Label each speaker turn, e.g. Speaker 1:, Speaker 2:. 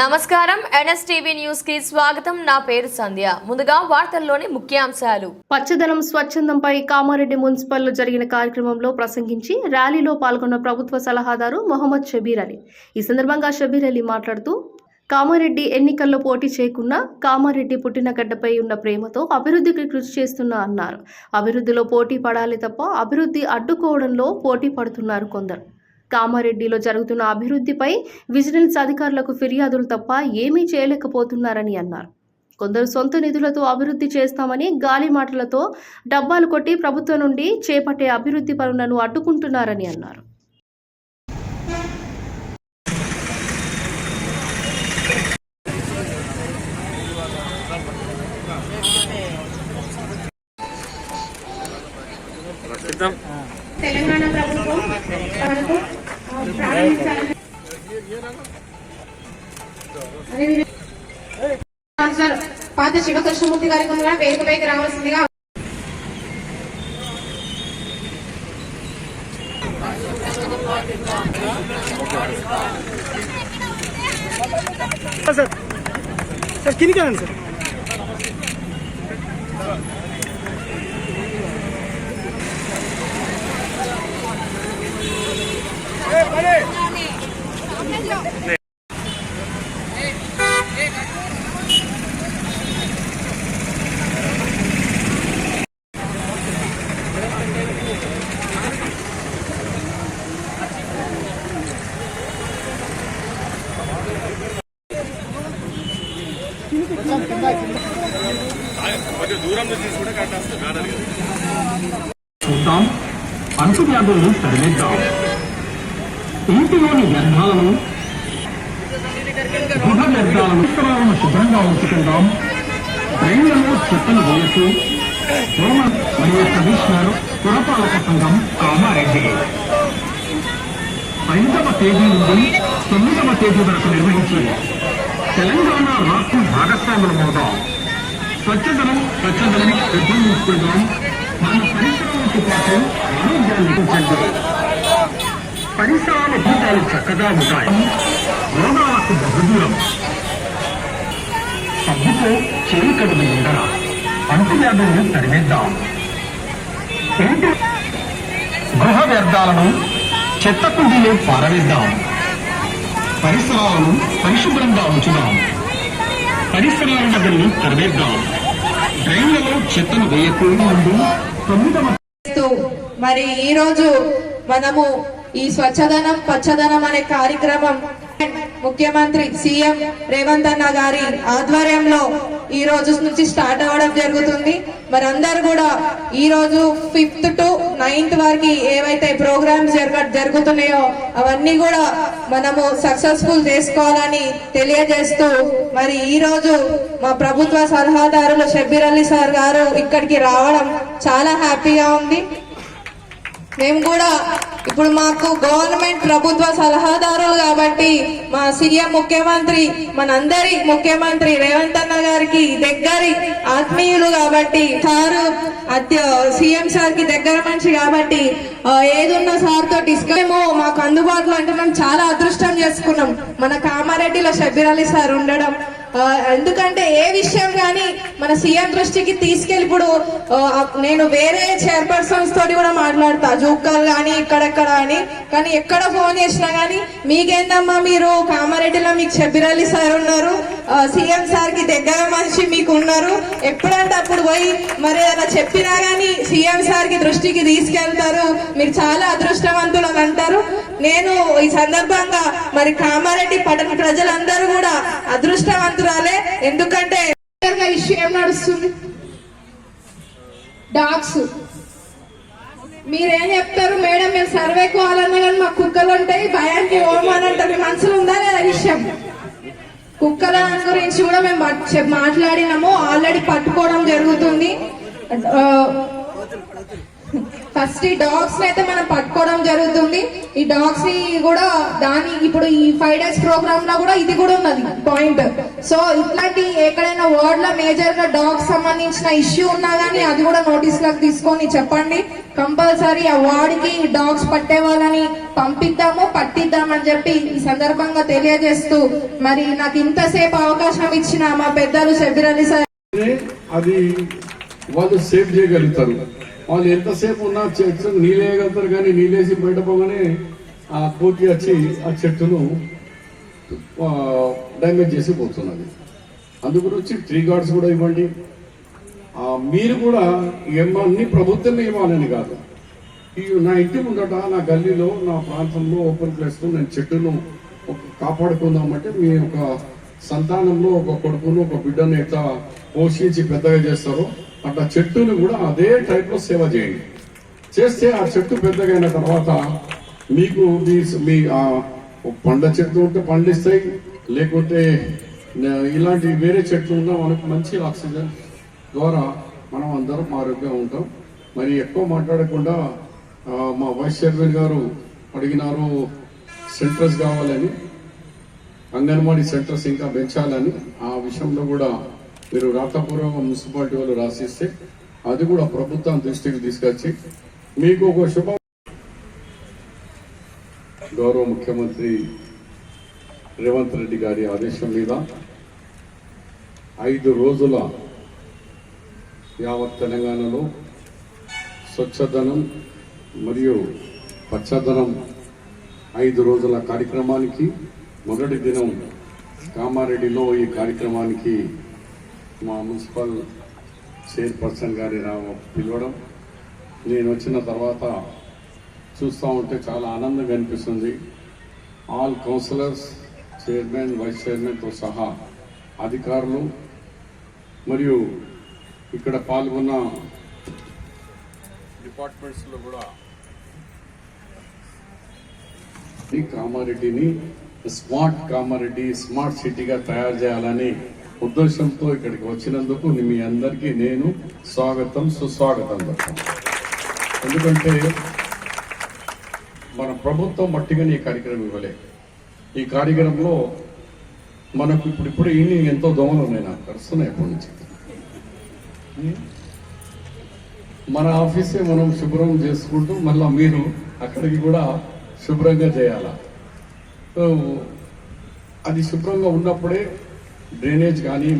Speaker 1: నమస్కారం. ఎన్ఎస్టీవీ న్యూస్కి స్వాగతం. నా పేరు సంధ్య. ముందుగా వార్తల్లోని ముఖ్యాంశాలు.
Speaker 2: పచ్చదనం స్వచ్ఛందంపై కామారెడ్డి మున్సిపల్లో జరిగిన కార్యక్రమంలో ప్రసంగించి ర్యాలీలో పాల్గొన్న ప్రభుత్వ సలహాదారు మొహమ్మద్ షబీర్ అలీ. ఈ సందర్భంగా షబీర్ అలీ మాట్లాడుతూ కామారెడ్డి ఎన్నికల్లో పోటీ చేయకుండా కామారెడ్డి పుట్టిన గడ్డపై ఉన్న ప్రేమతో అభివృద్ధికి కృషి చేస్తున్నా అన్నారు. అభివృద్ధిలో పోటీ పడాలి తప్ప అభివృద్ధి అడ్డుకోవడంలో పోటీ పడుతున్నారు కొందరు. కామారెడ్డిలో జరుగుతున్న అభివృద్ధిపై విజిలెన్స్ అధికారులకు ఫిర్యాదులు తప్ప ఏమీ చేయలేకపోతున్నారని అన్నారు. కొందరు సొంత నిధులతో అభివృద్ధి చేస్తామని గాలి మాటలతో డబ్బాలు కొట్టి ప్రభుత్వం నుండి చేపట్టే అభివృద్ధి పనులను అడ్డుకుంటున్నారని అన్నారు.
Speaker 3: తెలంగాణ ప్రభుత్వం పాత శివకృష్ణమూర్తి గారికి కూడా వేదిక పైకి రావాల్సిందిగా
Speaker 4: సార్ సార్ కిందికి రండి సార్
Speaker 5: చూద్దాం. అంటువ్యాధులను తరిమిద్దాం. ఇంటిలోని వ్యర్థాలను గృహ వ్యర్థాలను పరిసరాలను శుభ్రంగా ఉంచుకుందాం. ట్రైన్లలో చెత్తలు వేయచ్చు దోమ మరియు కమిషనర్ పురపాలక సంఘం కామారెడ్డి. ఐదవ తేదీ నుండి తొమ్మిదవ తేదీ వరకు నిర్వహించారు తెలంగాణ రాష్ట్ర భాగస్వాములమవుదాం స్వచ్ఛతను స్వచ్ఛతను పెంపొందించుకుందాం మన పరిసరాలతో పాటు ఆరోగ్యానికి చెందాం పరిసరాల భూతాలు చక్కగా ఉంటాయి. రోగాలకు బహుదూరం. సబ్బుతో చేయి కడుగు ఉండర అంటువ్యాధులను తరిమేద్దాం. గృహ వ్యర్థాలను చెత్త కుండీలో పారవేద్దాం. పరిసరాలను పరిశుభ్రంగా ఉంచుదాం. పరిసరాల నదులను తరవేద్దాం. డ్రైన్లలో చెత్తను వేయకుండా ముందు తొమ్మిదవ
Speaker 3: మరి ఈ రోజు మనము ఈ స్వచ్ఛదనం పచ్చదనం అనే కార్యక్రమం ముఖ్యమంత్రి సీఎం రేవంత్ అన్న గారి ఆధ్వర్యంలో ఈ రోజు నుంచి స్టార్ట్ అవ్వడం జరుగుతుంది. మరి అందరు కూడా ఈ రోజు ఫిఫ్త్ టు నైన్త్ వరకు ఏవైతే ప్రోగ్రామ్స్ జరగ జరుగుతున్నాయో అవన్నీ కూడా మనము సక్సెస్ఫుల్ చేసుకోవాలని తెలియజేస్తూ మరి ఈ రోజు మా ప్రభుత్వ సలహాదారులు షబ్బీర్ అలీ సార్ గారు ఇక్కడికి రావడం చాలా హ్యాపీగా ఉంది. మేము కూడా ఇప్పుడు మాకు గవర్నమెంట్ ప్రభుత్వ సలహాదారులు కాబట్టి మా సీఎం ముఖ్యమంత్రి మనందరి ముఖ్యమంత్రి రేవంత్ అన్న గారికి దగ్గరి ఆత్మీయులు కాబట్టి సారు అత్య సీఎం సార్కి దగ్గర మనిషి కాబట్టి ఏదున్న సార్తో డిస్కస్ మాకు అందుబాటులో అంటే మేము చాలా అదృష్టం చేసుకున్నాం. మన కామారెడ్డిలో షబీర్ అలీ సార్ ఉండడం ఎందుకంటే ఏ విషయం కానీ మన సీఎం దృష్టికి తీసుకెళ్ళి ఇప్పుడు నేను వేరే చైర్పర్సన్స్ తోటి కూడా మాట్లాడతా. జూక్కల్ కానీ ఇక్కడెక్కడ అని. కానీ ఎక్కడ ఫోన్ చేసినా కానీ మీకేందమ్మా మీరు? కామారెడ్డిలో మీకు షబ్బిరలి సార్ ఉన్నారు. సీఎం సార్కి దగ్గర మనిషి మీకు ఉన్నారు ఎప్పుడంటే అప్పుడు పోయి మరి అలా చెప్పినా కానీ సీఎం సార్కి దృష్టికి తీసుకెళ్తారు. మీరు చాలా అదృష్టవంతులు అని అంటారు. నేను ఈ సందర్భంగా మరి కామారెడ్డి పట్టణ ప్రజలందరూ కూడా అదృష్టవంతురాలే. ఎందుకంటే ఇష్యూ ఏం నడుస్తుంది. డాగ్స్ మీరేం చెప్తారు? మేడం మేము సర్వే కావాలన్నా కానీ మా కుక్కలు ఉంటాయి. భయానికి ఓమని అంటారు మీ మనసులో ఉందా లేదా విషయం? కుక్కల గురించి కూడా మేము చెప్- మాట్లాడినాము. ఆల్రెడీ పట్టుకోవడం జరుగుతుంది. ఫస్ట్ ఈ డాగ్స్ అయితే మనం పట్టుకోవడం జరుగుతుంది. ఈ డాగ్స్ని కూడా దాని ఇప్పుడు ఈ ఫైవ్ డేస్ ప్రోగ్రామ్లో కూడా ఇది కూడా ఉన్నది పాయింట్. సో ఇట్లాంటి ఎక్కడైనా వర్డ్లో మేజర్గా డాగ్స్ సంబంధించిన ఇష్యూ ఉన్నా గానీ అది కూడా నోటీస్లకు తీసుకొని చెప్పండి. కంపల్సరీ ఆ వార్డుకి డాగ్స్ పట్టే వాళ్ళని పంపిద్దాము పట్టిద్దామని చెప్పి ఈ సందర్భంగా తెలియజేస్తూ మరి నాకు ఇంతసేపు అవకాశం ఇచ్చిన మా పెద్దలు షబీర్ అలీ సార్
Speaker 6: అది వాళ్ళు సేవ్ చేయగలుగుతారు. వాళ్ళు ఎంతసేపు ఉన్నా చెట్టు నీళ్ళేయగలుగుతారు కానీ నీళ్ళేసి బయట పోగానే ఆ కోతి వచ్చి ఆ చెట్టును డ్యామేజ్ చేసి పోతున్నది. అందు గురించి ట్రీ గార్డ్స్ కూడా ఇవ్వండి. మీరు కూడా ఏమో అన్ని ప్రభుత్వమే ఇవ్వాలని కాదు. ఈ నా ఇంటి ముందట నా గల్లీలో నా ప్రాంతంలో ఓపెన్ ప్లేస్లో నేను చెట్టును కాపాడుకుందామంటే మీ యొక్క సంతానంలో ఒక కొడుకును ఒక బిడ్డను ఎట్లా పోషించి పెద్దగా చేస్తారో అట్లా చెట్టును కూడా అదే టైప్లో సేవ చేయండి. చేస్తే ఆ చెట్టు పెద్దగా అయిన తర్వాత మీకు మీ మీ ఆ పండ్ల చెట్లు ఉంటే పండిస్తాయి లేకుంటే ఇలాంటి వేరే చెట్లు ఉన్నా మనకు మంచి ఆక్సిజన్ ద్వారా మనం అందరం ఆరోగ్యంగా ఉంటాం. మరి ఎక్కువ మాట్లాడకుండా మా వైస్ చైర్మన్ గారు అడిగినారు సెంటర్స్ కావాలని అంగన్వాడీ సెంటర్స్ ఇంకా పెంచాలని ఆ విషయంలో కూడా మీరు రాతపూర్వక మున్సిపాలిటీ వాళ్ళు రాసిస్తే అది కూడా ప్రభుత్వం దృష్టికి తీసుకొచ్చి మీకు ఒక శుభ గౌరవ ముఖ్యమంత్రి రేవంత్ రెడ్డి గారి ఆదేశం మీద ఐదు రోజుల యావత్ తెలంగాణలో స్వచ్ఛదనం మరియు పచ్చదనం ఐదు రోజుల కార్యక్రమానికి మొదటి దినం కామారెడ్డిలో ఈ కార్యక్రమానికి మా మున్సిపల్ చైర్పర్సన్ గారి పిలవడం. నేను వచ్చిన తర్వాత చూస్తూ ఉంటే చాలా ఆనందంగా అనిపిస్తుంది. ఆల్ కౌన్సిలర్స్ చైర్మన్ వైస్ చైర్మన్తో సహా అధికారులు మరియు ఇక్కడ పాల్గొన్న డిపార్ట్మెంట్స్లో కూడా కామారెడ్డిని స్మార్ట్ కామారెడ్డి స్మార్ట్ సిటీగా తయారు చేయాలని ఉద్దేశంతో ఇక్కడికి వచ్చినందుకు మీ అందరికీ నేను స్వాగతం సుస్వాగతం ఎందుకంటే మన ప్రభుత్వం మట్టిగానే ఈ కార్యక్రమం ఇవ్వలే ఈ కార్యక్రమంలో మనకు ఇప్పుడు ఇప్పుడు ఈవినింగ్ ఎంతో దోమలు ఉన్నాయి నాకు కరుస్తున్నాయి ఎప్పటి నుంచి? మన ఆఫీసే మనం శుభ్రం చేసుకుంటూ మళ్ళీ మీరు అక్కడికి కూడా శుభ్రంగా చేయాల? అది శుభ్రంగా ఉన్నప్పుడే డ్రైనేజ్ కానీ